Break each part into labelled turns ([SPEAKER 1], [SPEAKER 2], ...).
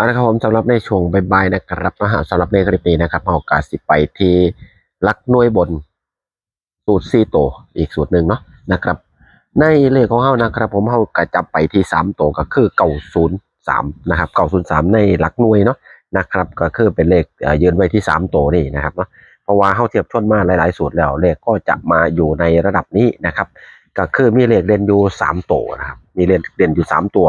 [SPEAKER 1] เอาละครับผมสำหรับในช่วงบ่ายๆนะครับนะฮะสำหรับในคลิปนี้นะครับเอากาสิไปที่ลักหน่วยบน สูตรซีโตวอีกสูตรหนึ่งเนาะนะครับ ในเลขของเฮานะครับ ผมเฮากะจับไปที่สามตัวก็คือเก้าศูนย์สามนะครับเก้าศูนย์สามในหลักหน่วยเนาะนะครับ ก็คือเป็นเลขเยืนไว้ที่สามตัวนี่นะครับเนาะเพราะว่าเฮาเทียบชนมาหลายๆสูตรแล้วเลขก็จะมาอยู่ในระดับนี้นะครับ ก็คือมีเลขเด่นอยู่สามตัวนะครับ มีเลขเด่นอยู่สามตัว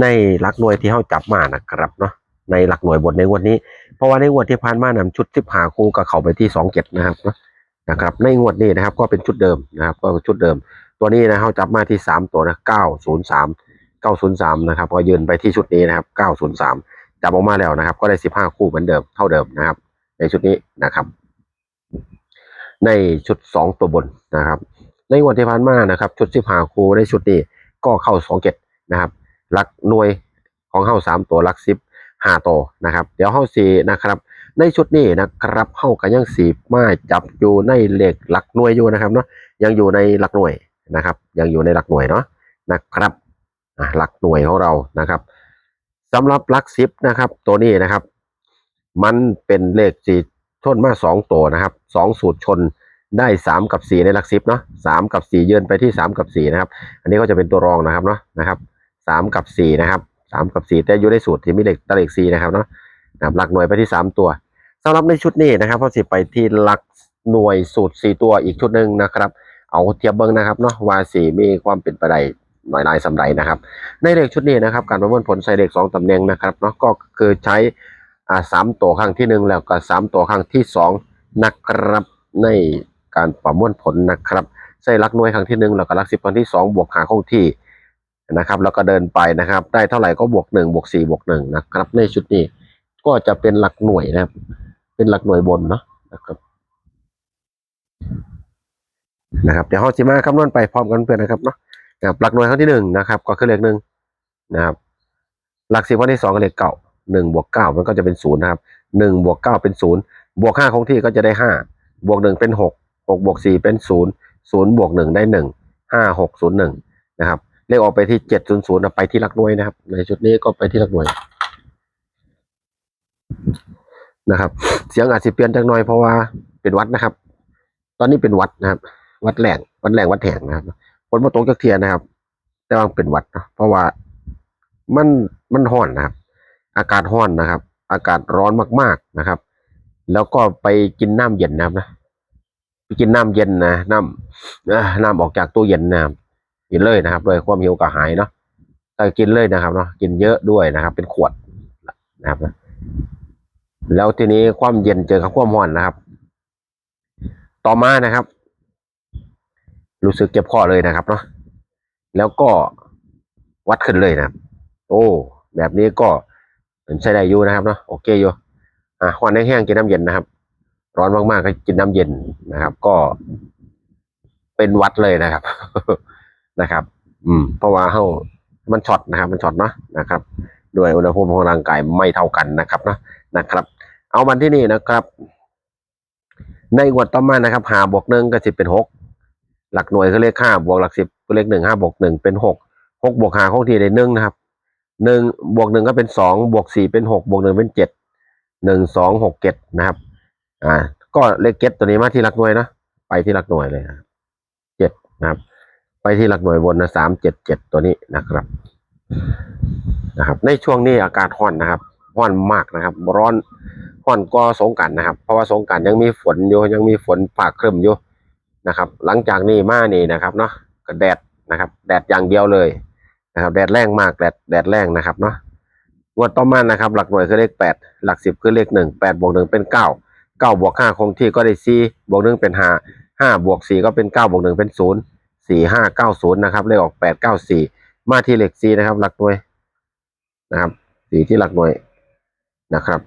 [SPEAKER 1] ในหลักหน่วยที่เขาจับมานะครับเนาะในหลักหน่วยบนในงวดนี้ เพราะว่าในงวดที่ผ่านมานำชุดที่หาคู่กับเขาไปที่สองเจ็ดนะครับเนาะนะครับ ในงวดนี้นะครับก็เป็นชุดเดิมนะครับ ก็ชุดเดิม ตัวนี้นะเขาจับมาที่สามตัวนะเก้าศูนย์สามเก้าศูนย์สามนะครับก็ยืนไปที่ชุดนี้นะครับเก้าศูนย์สามจับออกมาแล้วนะครับ ก็ได้สิบห้าคู่เหมือนเดิมเท่าเดิมนะครับ ในชุดนี้นะครับ ในชุดสองตัวบนนะครับ ในงวดที่ผ่านมานะครับ ชุดสิบห้าคู่ในชุดนี้ก็เข้าสองเจ็ดนะครับ ลักหน่วยของเฮาสามตัวหลักสิบห้าตัวนะครับ เดี๋ยวเฮาสี่นะครับ ในชุดนี้นะครับเฮาก็ยังสีมาจับอยู่ในเลขหลักหน่วยอยู่นะครับเนาะยังอยู่ในหลักหน่วยนะครับ ยังอยู่ในหลักหน่วยเนาะนะครับหลักหน่วยของเรานะครับสำหรับหลักสิบนะครับ ตัวนี้นะครับ มันเป็นเลขสี่ชนมาสองตัวนะครับสองสูตรชนได้สามกับสี่ในหลักสิบเนาะสามกับสี่ยืนไปที่สามกับสี่นะครับ อันนี้ก็จะเป็นตัวรองนะครับเนาะนะครับ สามกับสี่นะครับสามกับสี่แต่อยู่ในสูตรที่มีเลขตะเลขสี่นะครับเนาะนะครับหลักหน่วยไปที่สามตัวสำหรับในชุดนี้นะครับเพอสิไปที่หลักหน่วยสูตรสี่ตัวอีกชุดหนึ่งนะครับ เอาเทียบเบิ้งนะครับเนาะว่าสี่มีความเป็นไปได้หน่อยลายสำไรนะครับ ในเลขชุดนี้นะครับ การประมวลผลใส่เลขสองตำแหน่งนะครับเนาะก็คือใช้อ่าสามตัวครั้งที่หนึ่งแล้วก็สามตัวครั้งที่สองนะครับในการประมวลผลนะครับใส่หลักหน่วยครั้งที่หนึ่งแล้วก็หลักสิบครั้งที่สองบวกหาคงที่ นะครับแล้วก็เดินไปนะครับ ได้เท่าไหร่ก็บวกหนึ่งบวกสี่บวกหนึ่งนะครับ ในชุดนี้ก็จะเป็นหลักหน่วยนะครับ เป็นหลักหน่วยบนเนาะนะครับนะครับเดี๋ยวเราจะมาคำนวณไปพร้อมกันเพื่อนนะครับเนาะนะครับหลักหน่วยครั้งที่หนึ่งนะครับก็คือเลขหนึ่งนะครับ หลักสิบครั้งที่สองก็เลขเก้าหนึ่งบวกเก้ามันก็จะเป็นศูนย์นะครับหนึ่งบวกเก้าเป็นศูนย์บวกห้าคงที่ก็จะได้ห้าบวกหนึ่งเป็นหกหกบวกสี่เป็นศูนย์ศูนย์บวกหนึ่งได้หนึ่งห้าหกศูนย์หนึ่งนะครับ เลขออกไปที่เจ็ดศูนย์ศูนย์ไปที่หลักหน่วยนะครับ ในชุดนี้ก็ไปที่หลักหน่วยนะครับ เสียงอาจจะเปลี่ยนจักหน่อยเพราะว่าเป็นวัดนะครับ ตอนนี้เป็นวัดนะครับ วัดแหลงวัดแหลงวัดแหงนะครับฝนมาตกจากเทียนนะครับ แต่ว่าเป็นวัดนะเพราะว่ามันมันร้อนนะครับ อากาศร้อนนะครับ อากาศร้อนมากๆนะครับ แล้วก็ไปกินน้ำเย็นนะครับนะไปกินน้ำเย็นนะน้ำน้ำออกจากตู้เย็นนะครับ กินเลยนะครับโดยความหิวกระหายเนาะก็กินเลยนะครับเนาะกินเยอะด้วยนะครับ เป็นขวดนะครับนะแล้วทีนี้ความเย็นเจอกับความร้อนนะครับ ต่อมานะครับ รู้สึกเจ็บคอเลยนะครับเนาะแล้วก็วัดขึ้นเลยนะครับ โอ้แบบนี้ก็ใช้ได้อยู่นะครับเนาะโอเคอยู่อะควันแห้งกินน้ำเย็นนะครับ ร้อนมากๆก็กินน้ำเย็นนะครับ ก็เป็นวัดเลยนะครับ นะครับ อืม เพราะว่าเฮามันช็อตนะครับมันช็อตเนาะนะครับด้วยอุณหภูมิของร่างกายไม่เท่ากันนะครับเนาะนะครับ เอามันที่นี่นะครับ ในงวดต่อมานะครับหาบวกหนึ่งก็สิบเป็นหกหลักหน่วยก็เลขห้าบวกหลักสิบก็เลขหนึ่งห้าบวกหนึ่งเป็นหกหกบวกหาคงที่ได้หนึ่งนะครับหนึ่งบวกหนึ่งก็เป็นสองบวกสี่เป็นหกบวกหนึ่งเป็นเจ็ดหนึ่งสองหกเจ็ดนะครับ อ่า ก็เลขเจ็ดตัวนี้มาที่หลักหน่วยเนาะไปที่หลักหน่วยเลยนะเจ็ดนะครับ ที่หลักหน่วยบนนะสามเจ็ดเจ็ดตัวนี้นะครับนะครับ ในช่วงนี้อากาศร้อนนะครับร้อนมากนะครับ ร้อนร้อนก็สงกรารนะครับ เพราะว่าสงกรารยังมีฝนอยู่ยังมีฝนฝากครึมอยู่นะครับ หลังจากนี้มานี่นะครับเนาะก็แดดนะครับ แดดอย่างเดียวเลยนะครับ แดดแรงมากแดดแดดแรงนะครับเนาะงวดต่อมานะครับ หลักหน่วยคือเลขแปดหลักสิบคือเลขหนึ่งแปดบวกหนึ่งเป็นเก้าเก้าบวกห้าคงที่ก็ได้สี่บวกหนึ่งเป็นห้าห้าบวกสี่ก็เป็นเก้าบวกหนึ่งเป็นศูนย์ สี่ห้าเก้าศูนย์นะครับเลขออกแปดเก้าสี่มาที่เลขสี่นะครับ หลักหน่วยนะครับสี่ที่หลักหน่วยนะครับ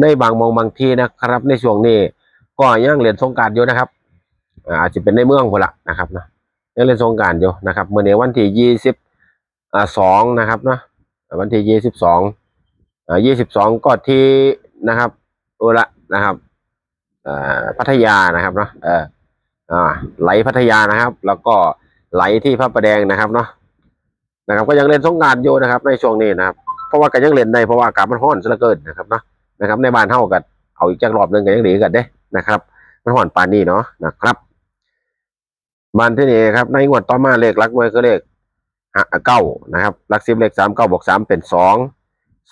[SPEAKER 1] ในบางมองบางที่นะครับ ในช่วงนี้ก็ยังเรียนสงการอยู่นะครับอาจจะเป็นในเมืองคนละนะครับนะยังเรียนสงการอยู่นะครับเมื่อในวันที่ยี่สิบสองนะครับเนาะวันที่ยี่สิบสองยี่สิบสองก็ที่นะครับโอละนะครับอ่าพัทยานะครับเนาะเอ่าไหลพัทยานะครับ แล้วก็ไหลที่พระประแดงนะครับเนาะนะครับ ก็ยังเล่นสงการอยู่นะครับ ในช่วงนี้นะครับ เพราะว่าก็ยังเล่นได้เพราะว่าอากาศมันร้อนซะเหลือเกินนะครับเนาะนะครับ ในบ้านเฮากันเอาอีกจักรอบหนึ่งก็ยังดีกันเด้นะครับมันร้อนปานนี้เนาะนะครับบ้านที่นี่ครับ ในงวดต่อมาเลขลักหน่วยคือเลขห้าเก้านะครับลักสิบเลขสามเก้าบวกสามเป็นสอง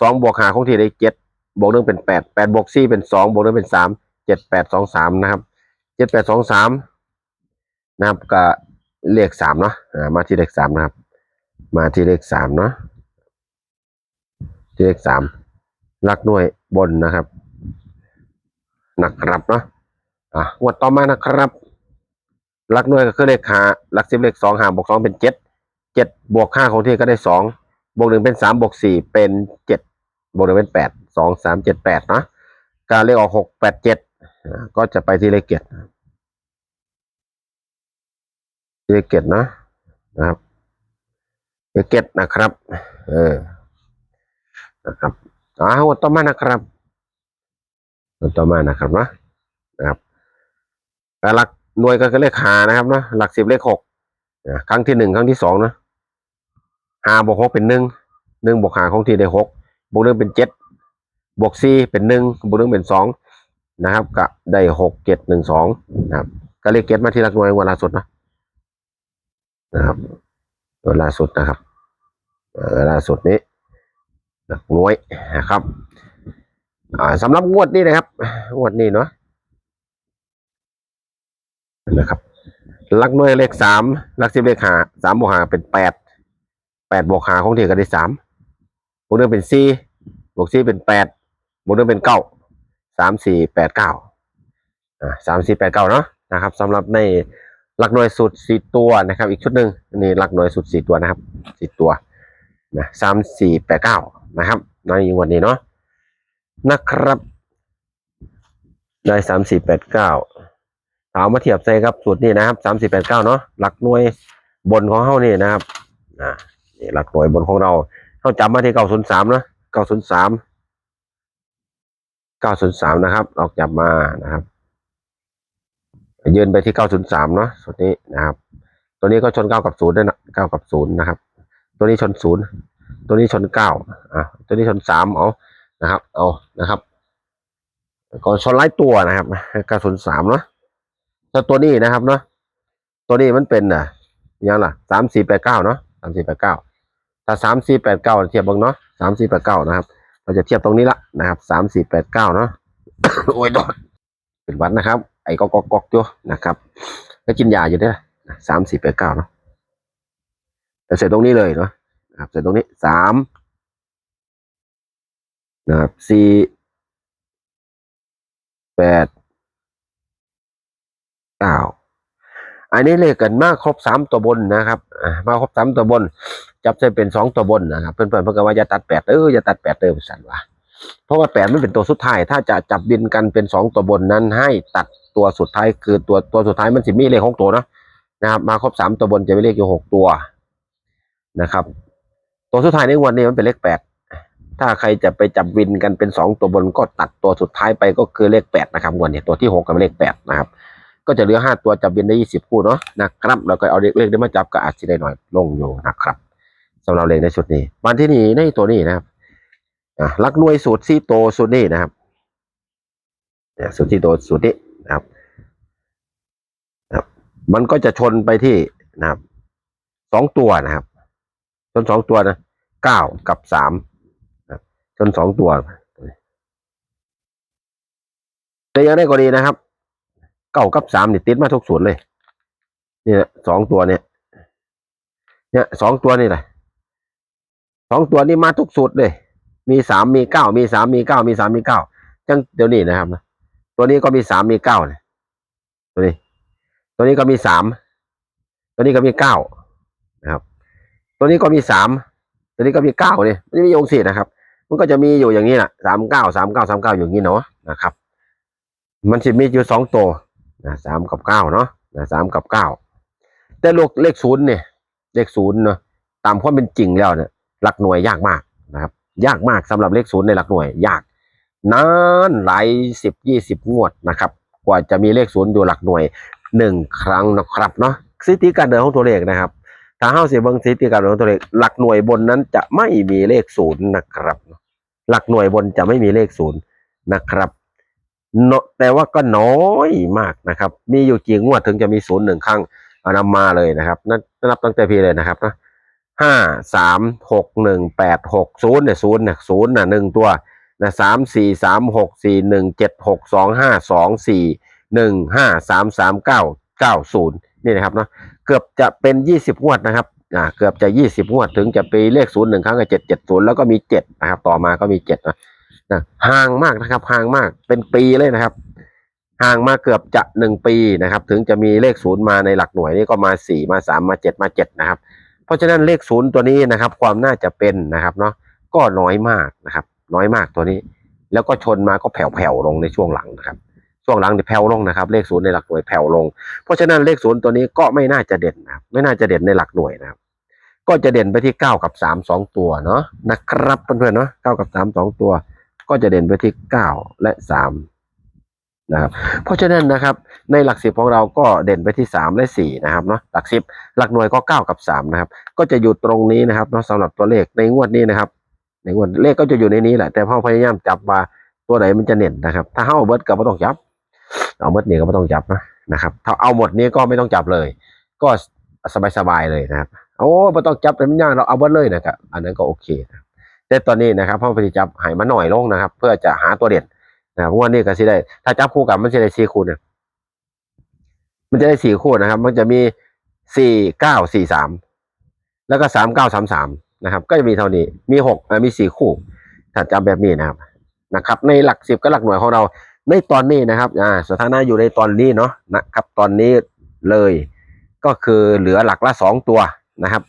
[SPEAKER 1] สองบวกห้าคงที่ได้เจ็ดบวกหนึ่งเป็นแปดแปดบวกสี่เป็นสองบวกหนึ่งเป็นสามเจ็ดแปดสองสามนะครับเจ็ดแปดสองสาม นะครับก็เลขสามเนาะมาที่เลขสามนะครับ มาที่เลขสามเนาะที่เลขสามหลักหน่วยบนนะครับนะครับเนาะอะงวดต่อมานะครับหลักหน่วยก็คือเลขหาหลักสิบเลขสองหาบวกสองเป็นเจ็ดเจ็ดบวกห้าของที่ก็ได้สองบวกหนึ่งเป็นสามบวกสี่เป็นเจ็ดบวกหนึ่งเป็นแปดสองสามเจ็ดแปดนะการเลขออกหกแปดเจ็ดก็จะไปที่เลขเจ็ด เลขเจ็ดนะนะครับเลขเจ็ดนะครับ เออนะครับอ่าวต่อมานะครับต่อมานะครับนะนะครับหลักหน่วยก็คือเลขหานะครับนะหลักสิบเลขหกครั้งที่หนึ่งครั้งที่สองนะหาบวกหกเป็นหนึ่งหนึ่งบวกหาคงที่ได้หกบวกหนึ่งเป็นเจ็ดบวกสี่เป็นหนึ่งบวกหนึ่งเป็นสองนะครับก็ได้หกเจ็ดหนึ่งสองนะครับก็เลขเก็ตมาที่หลักหน่วยเวลาสุดนะ นะครับเวลาสุดนะครับเอ่อเวลาสุดนี้หลักหน่วยนะครับสำหรับงวดนี้นะครับ งวดนี้เนาะนะครับลักหน่วยเลขสามลักสิบเลขหาสามบวกหาเป็นแปดแปดบวกหาของเทียก็ได้สามบวกหนึ่งเป็นสี่บวกสี่เป็นแปดบวกหนึ่งเป็นเก้าสามสี่แปดเก้าอ่าสามสี่แปดเก้าเนาะนะครับสำหรับใน หลักหน่วยสุดสี่ตัวนะครับ อีกชุดหนึ่งนนี้หลักหน่วยสุดสี่ตัวนะครับสี่ตัวนะสามสี่แปดเก้านะครับในวันนี้เนาะนะครับได้สามสี่แปดเก้าเอามาเทียบใส่ครับสูตรนี้นะครับสามสิบแปดเก้าเนาะหลักหน่วยบนของเฮานี่นะครับอ่านี่หลักหน่วยบนของเราเขาจำมาที่เก้าศูนย์สามนะเก้าศูนย์สามเก้าศูนย์สามนะครับเราจับมานะครับ ยืนไปที่เก้าศูนย์สามเนาะสูตรนี้นะครับ ตัวนี้ก็ชนเก้ากับศูนย์ด้วยนะเก้ากับศูนะครับ ตัวนี้ชนศูนย์ตัวนี้ชนเก้าอะ ตัวนี้ชนสามเอา นะครับ เอา นะครับก็ชนไล่ตัวนะครับเก้าศูนย์สามเนาะถ้าตัวนี้นะครับเนาะ ตัวนี้มันเป็นอะยังล่ะสามสี่แปดเนาะสามสี่แปดเก้าถ้าสามสี่แปดเทียบเบังเนาะสามสี่แปดเก้านะครับ เราจะเทียบตรงนี้ละนะครับสามสี่แปดเนาะ โอ้ยโดนเป็นวัดนะครับ อ้กอกกอกอยู่นะครับ ก็กินยาอยู่ด้อสามสี่แปดเก้าเนาะแต่เสร็จตรงนี้เลยเนาะนะครับเสร็จตรงนี้สามนะครับสี่แปดเก้าอันนี้เลขกันมากครบสามตัวบนนะครับอ่ามาครบสามตัวบน จับใส่เป็นสองตัวบนนะครับ เพื่อนๆเพื่อนก็ว่าอย่าตัดแปดเอออย่าตัดแปดเติมสันวะ เพราะว่าแปดไม่เป็นตัวสุดท้าย ถ้าจะจับบินกันเป็นสองตัวบนนั้นให้ตัดตัวสุดท้ายคือตัวตัวสุดท้ายมันสิมีเลขของตัวนะนะครับ มาครบสามตัวบนจะมีเลขอยู่หกตัวนะครับ ตัวสุดท้ายในวันนี้มันเป็นเลขแปดถ้าใครจะไปจับวินกันเป็นสองตัวบนก็ตัดตัวสุดท้ายไปก็คือเลขแปดนะครับวันนี้ตัวที่หกกับเลขแปดนะครับก็จะเหลือห้าตัวจับบินได้ยี่สิบคู่เนาะนะครับแล้วก็เอาเลขเลขได้มาจับก็อาจจะได้หน่อยลงอยู่นะครับสำหรับเลขในชุดนี้วันที่นี้ในตัวนี้นะครับ่ะลักหน่วยสูตรซี่โตสูตรนี้นะครับเนี่ยสูตรที่โตสูตรนี้นะครับนะครับ มันก็จะชนไปที่นะครับสองตัวนะครับ ชนสองตัวนะเก้ากับสามนะชนสองตัวแต่ยังได้ก็ดีนะครับเก้ากับสามนี่ติดมาทุกส่วนเลย เนี่ยสองตัวเนี่ย เนี่ยสองตัวนี่แหละสองตัวนี้มาทุกสูตรเลย มีสามมีเก้ามีสามมีเก้ามีสามมีเก้าจังเดี๋ยวนี้นะครับนะตัวนี้ก็มีสามมีเก้าเนี่ยตัวนี้ ตัวนี้ก็มีสามตัวนี้ก็มีเก้านะครับ ตัวนี้ก็มีสามตัวนี้ก็มีเก้าเนี่ยมันจะมีองค์สี่นะครับ มันก็จะมีอยู่อย่างนี้แหละสามเก้าสามเก้าสามเก้าอย่างนี้เนาะนะครับ มันจะมีอยู่สองตัวนะสามกับเก้าเนาะนะสามกับเก้าแต่เลขเลขศูนย์เนี่ยเลขศูนย์เนาะตามความเป็นจริงแล้วเนี่ยหลักหน่วยยากมากนะครับ ยากมากสำหรับเลขศูนย์ในหลักหน่วย ยากนานหลายสิบยี่สิบงวดนะครับ กว่าจะมีเลขศูนย์อยู่หลักหน่วยหนึ่งครั้งนะครับเนาะสถิติการเดินของตัวเลขนะครับถ้าเฮาสิเบิ่งสถิติการเดินของตัวเลขหลักหน่วยบนนั้นจะไม่มีเลขศูนย์นะครับ หลักหน่วยบนจะไม่มีเลขศูนย์นะครับเนอะแต่ว่าก็น้อยมากนะครับ มีอยู่กี่งวดถึงจะมีศูนย์หนึ่งครั้งเอานำมาเลยนะครับ นับนับตั้งแต่พีเลยนะครับนะ ห้าสามหกหนึ่งแปดหกศูนย์เนี่ยศูนย์เนี่ยศูนย์น่ะหนึ่งตัวนะสามสี่สามหกสี่หนึ่งเจ็ดหกสองห้าสองสี่หนึ่งห้าสามสามเก้าเก้าศูนย์นี่นะครับเนาะเกือบจะเป็นยี่สิบงวดนะครับอ่าเกือบจะยี่สิบงวดถึงจะไปเลขศูนย์หนึ่งครั้งกับเจ็ดเจ็ดศูนย์แล้วก็มีเจ็ดนะครับต่อมาก็มีเจ็ดนะนะห่างมากนะครับห่างมากเป็นปีเลยนะครับห่างมาเกือบจะหนึ่งปีนะครับ ถึงจะมีเลขศูนย์มาในหลักหน่วยนี่ก็มาสี่มาสามมาเจ็ดมาเจ็ดนะครับ เพราะฉะนั้นเลขศูนย์ตัวนี้นะครับ ความน่าจะเป็นนะครับเนาะก็น้อยมากนะครับ น้อยมากตัวนี้ แล้วก็ชนมาก็แผ่วๆลงในช่วงหลังนะครับ ช่วงหลังเนี่ยแผ่วลงนะครับ เลขศูนย์ในหลักหน่วยแผ่วลง เพราะฉะนั้นเลขศูนย์ตัวนี้ก็ไม่น่าจะเด่นนะครับไม่น่าจะเด่นในหลักหน่วยนะครับ ก็จะเด่นไปที่เก้ากับสามสองตัวเนาะนะครับเพื่อนๆเนาะเก้ากับสามสองตัว ก็จะเด่นไปที่เก้าและสาม นะครับเพราะฉะนั้นนะครับในหลักสิบของเราก็เด่นไปที่สามและสี่นะครับเนาะหลักสิบหลักหน่วยก็เก้ากับสามนะครับก็จะอยู่ตรงนี้นะครับเนาะสำหรับตัวเลขในงวดนี้นะครับในงวดเลขก็จะอยู่ในนี้แหละแต่พ่อพยายามจับว่าตัวไหนมันจะเน่นนะครับ ถ้าเอาเบิร์ดก็ไม่ต้องจับ เอาเบิร์ดนี้ก็ไม่ต้องจับนะนะครับถ้าเอาหมดนี้ก็ไม่ต้องจับเลย ก็สบายๆเลยนะครับโอ้ไม่ต้องจับแต่มันยากเราเอาเบิร์ดเลยนะครับอันนั้นก็โอเคแต่ตอนนี้นะครับพ่อพยายามจับหายมาหน่อยลงนะครับ เพื่อจะหาตัวเด่น นะครับงวดนี้ก็สิได้ ถ้าจับคู่กันมันจะได้สี่คู่เนี่ยมันจะได้สี่คู่นะครับ มันจะมีสี่เก้าสี่สามแล้วก็สามเก้าสามสามนะครับ ก็จะมีเท่านี้ มีหกอ่อมีสี่คู่ ถ้าจำแบบนี้นะครับ นะครับ ในหลักสิบกับหลักหน่วยของเรา ในตอนนี้นะครับ อ่า สถานะอยู่ในตอนนี้เนาะ นะครับ ตอนนี้เลย ก็คือเหลือหลักละสองตัวนะครับ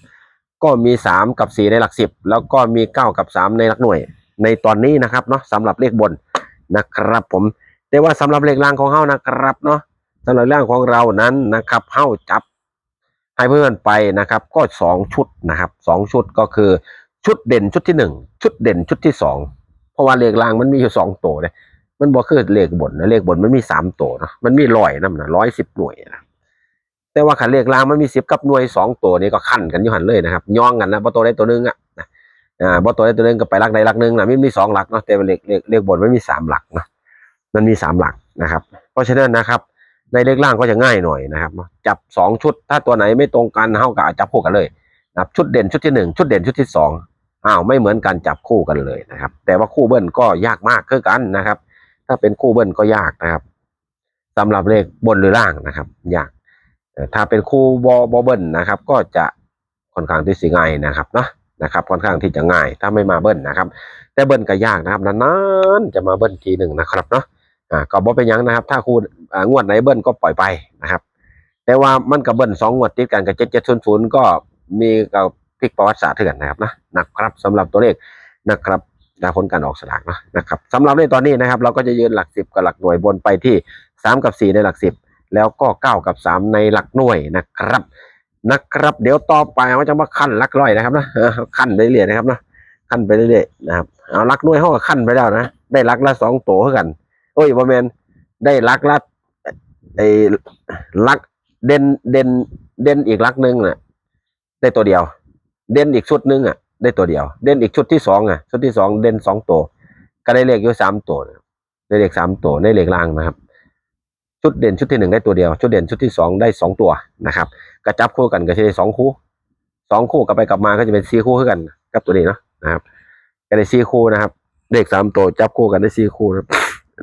[SPEAKER 1] ก็มีสามกับสี่ในหลักสิบ แล้วก็มีเก้ากับสามในหลักหน่วย ในตอนนี้นะครับเนาะสำหรับเลขบน นะครับผม แต่ว่าสำหรับเลขล่างของเฮานะครับเนาะสำหรับเลขล่างของเรานั้นนะครับเฮาจับให้เพื่อนไปนะครับ ก็สองชุดนะครับสองชุดก็คือชุดเด่นชุดที่หนึ่งชุดเด่นชุดที่สองเพราะว่าเลขล่างมันมีอยู่สองตัวเลยมันบอกคือเลขบนนะเลขบนมันมีสามตัวเนาะมันมีร้อยนั่นนะร้อยสิบหน่วยนะแต่ว่าขันเลขล่างมันมีสิบกับหน่วยสองตัวนี่ก็ขั้นกันอยู่หันเลยนะครับย่องกันนะพอตัวได้ตัวหนึงอะนะ อ่าพอตัวได้ตัวหนึ่งก็ไปหลักใดหลักหนึ่งนะมันมีสองหลักเนาะแต่เลขเลขเลขบนมันมีสามหลักนะมันมีสามหลักนะครับ เพราะฉะนั้นนะครับ ในเลขล่างก็จะง่ายหน่อยนะครับ จับสองชุด ถ้าตัวไหนไม่ตรงกันเท่ากับจับคู่กันเลยนะครับชุดเด่นชุดที่หนึ่งชุดเด่นชุดที่สองอ้าวไม่เหมือนกันจับคู่กันเลยนะครับ แต่ว่าคู่เบิ้ลก็ยากมากคือกันนะครับ ถ้าเป็นคู่เบิ้ลก็ยากนะครับสำหรับเลขบนหรือล่างนะครับ ยากแต่ถ้าเป็นคู่บอบอเบิ้ลนะครับ ก็จะค่อนข้างที่สิง่ายนะครับเนาะ นะครับค่อนข้างที่จะง่ายถ้าไม่มาเบิ้ลนะครับ แต่เบิ้ลก็ยากนะครับนานๆจะมาเบิ้ลทีหนึ่งนะครับเนาะอ่าก็บ่เป็นยังนะครับ ถ้าคู่อ่างวดไหนเบิ้ลก็ปล่อยไปนะครับ แต่ว่ามันกับเบิ้ลสองงวดติดกันกับเจ็ดเจ็ดศูนย์ศูนย์ก็มีกับพลิกประวัติศาสตร์เถื่อนนะครับนะนะครับสำหรับตัวเลขนะครับดาวผลการออกสลากนะนะครับสำหรับในตอนนี้นะครับ เราก็จะยืนหลักสิบกับหลักหน่วยบนไปที่สามกับสี่ในหลักสิบแล้วก็เก้ากับสามในหลักหน่วยนะครับ นะครับ เดี๋ยวต่อไปเราจะมาขั้นลักร้อยนะครับนะขั้นไปเรื่อยนะครับนะขั้นไปเรื่อยนะครับเอาลักน่วยเขาก็ขั้นไปแล้วนะได้ลักละสองตัวเท่ากันโอ้ยบ่แมนได้ลักลัดไอ้ลักเด่นเด่นเด่นอีกลักหนึ่งน่ะ ได้ตัวเดียว เด่นอีกชุดหนึ่งอะ ได้ตัวเดียว เด่นอีกชุดที่สองอะชุดที่สองเด่นสองตัวก็ได้เลขอยู่สามตัวได้เลขสามตัวได้เลขล่างนะครับ ชุดเด่นชุดที่หนึ่งได้ตัวเดียว ชุดเด่นชุดที่สองได้สองตัวนะครับกระจับคู่กันก็จะได้สองคู่สองคู่กลับไปกลับมาก็จะเป็นสี่คู่ขึ้นกันกับตัวนี้เนาะนะครับก็ได้สี่คู่นะครับเลขสามตัวจับคู่กันได้สี่คู่นะ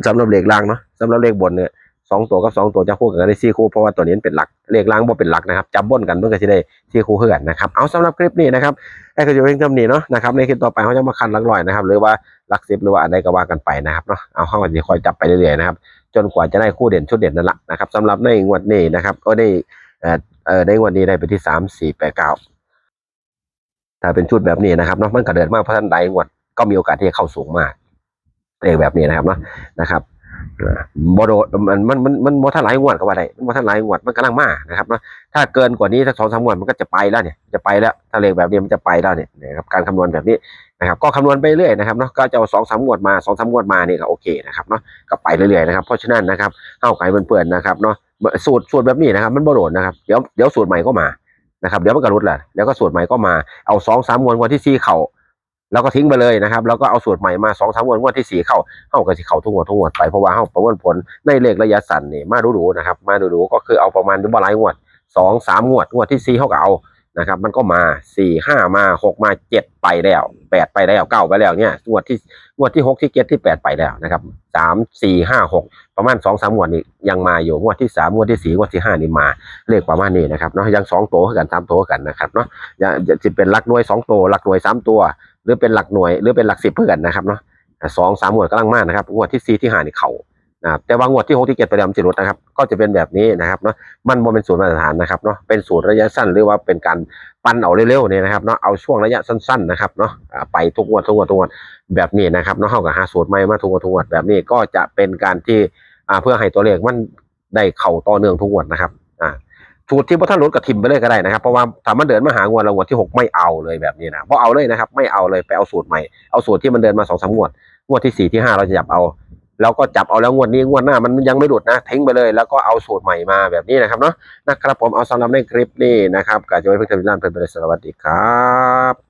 [SPEAKER 1] สำหรับเลขล่างเนาะสำหรับเลขบนเนี่ยสองตัวกับสองตัวจะคู่กันได้สี่คู่เพราะว่าตัวนี้เป็นหลักเลขล่างบ่เป็นหลักนะครับจับบนกันเพื่อจะได้สี่คู่เพื่อนนะครับเอาสำหรับคลิปนี้นะครับไอ้ก็จะเป็นคำนี้เนาะนะครับในคลิปต่อไปเขาจะมาคันหลักร้อยนะครับหรือว่า ลักซิปหรือว่าอะไรก็ว่ากันไปนะครับเนาะเอาเข้ากันจะคอยจับไปเรื่อยๆนะครับจนกว่าจะได้คู่เด่นชุดเด่นนั่นแหละนะครับสำหรับในงวดนี้นะครับก็ได้เอ่อเออในงวดนี้ได้ไปที่สามสี่แปดเก้าถ้าเป็นชุดแบบนี้นะครับเนาะมันกระเดิดมากเพราะท่านใดงวดก็มีโอกาสที่จะเข้าสูงมากเองแบบนี้นะครับเนาะนะครับ บโดมันมันมันมันโมท่านหลายงวดก็ว่าได้มันโมท่านหลายงวดมันกำลังมานะครับเนาะถ้าเกินกว่านี้ถ้าสองสามงวดมันก็จะไปแล้วเนี่ยจะไปแล้วถ้าเลขแบบนี้มันจะไปแล้วเนี่ยนะครับการคำนวณแบบนี้นะครับก็คำนวณไปเรื่อยนะครับเนาะก็จะเอาสองสามงวดมาสองสามงวดมานี่ก็โอเคนะครับเนาะก็ไปเรื่อยๆนะครับเพราะฉะนั้นนะครับเข้าไก่เปื่อนๆนะครับเนาะสูตรสูตรแบบนี้นะครับ มันบโดดนะครับเดี๋ยวเดี๋ยวสูตรใหม่ก็มานะครับเดี๋ยวมันก็รุดแหละแล้วก็สูตรใหม่ก็มาเอาสองสามงวดงวดที่สี่เข่า แล้วก็ทิ้งไปเลยนะครับ แล้วก็เอาสูตรใหม่มาสองสามงวดงวดที่สี่เข้าเข้ากับสิเข่าทุกงวดทุกงวดไปเพราะว่าเข้าประมวลผลในเลขระยะสั้นนี่มาดูๆนะครับ มาดูๆก็คือเอาประมาณดูบ่หลายงวดสองสามงวดงวดที่สี่เข้าก็เอานะครับ มันก็มาสี่ห้ามาหกมาเจ็ดไปแล้วแปดไปแล้วเก้าไปแล้วเนี่ยงวดที่งวดที่หกที่เจ็ดที่แปดไปแล้วนะครับสามสี่ห้าหกประมาณสองสามงวดนี้ยังมาอยู่งวดที่สามงวดที่สี่งวดที่ห้านี่มาเลขประมาณนี้นะครับเนาะยังสองตัวกันสามตัวกันนะครับเนาะจะเป็นลักหน่วยสองตัวลักหน่วยสามตัว หรือเป็นหลักหน่วยหรือเป็นหลักสิบเพื่อนนะครับเนาะสองสามงวดกำลังมากนะครับงวดที่สี่ที่ห้านี่เขานะครับแต่ว่างวดที่หกที่เจ็ดไปแล้วมันจะลดนะครับ ก็จะเป็นแบบนี้นะครับเนาะมันบ่เป็นสูตรมาตรฐานนะครับเนาะเป็นสูตรระยะสั้นหรือว่าเป็นการปั้นเอาเร็วๆเนี่ยนะครับเนาะเอาช่วงระยะสั้นๆนะครับเนาะไปทุกงวดทุกงวดทุกงวดแบบนี้นะครับเนาะเข้ากับหาสูตรใหม่มาทุกงวดทุกงวดแบบนี้ก็จะเป็นการที่เพื่อให้ตัวเลขมันได้เข่าต่อเนื่องทุกงวดนะครับ สูตรที่พระท่านลดกับทิมไปเลยก็ได้นะครับ เพราะว่าถ้ามันเดินมาหางวดละงวดที่หกไม่เอาเลยแบบนี้นะเพราะเอาเลยนะครับ ไม่เอาเลยไปเอาสูตรใหม่เอาสูตรที่มันเดินมาสองสามงวดงวดที่สี่ที่ห้าเราจะจับเอาแล้วก็จับเอาแล้วงวดนี้งวดหน้ามันยังไม่หลุดนะทิ้งไปเลย แล้วก็เอาสูตรใหม่มาแบบนี้นะครับเนาะนะครับผมเอาสำหรับในคลิปนี้นะครับกาจะไว้เพื่อนๆเพื่อนๆไปเลยสวัสดีครับ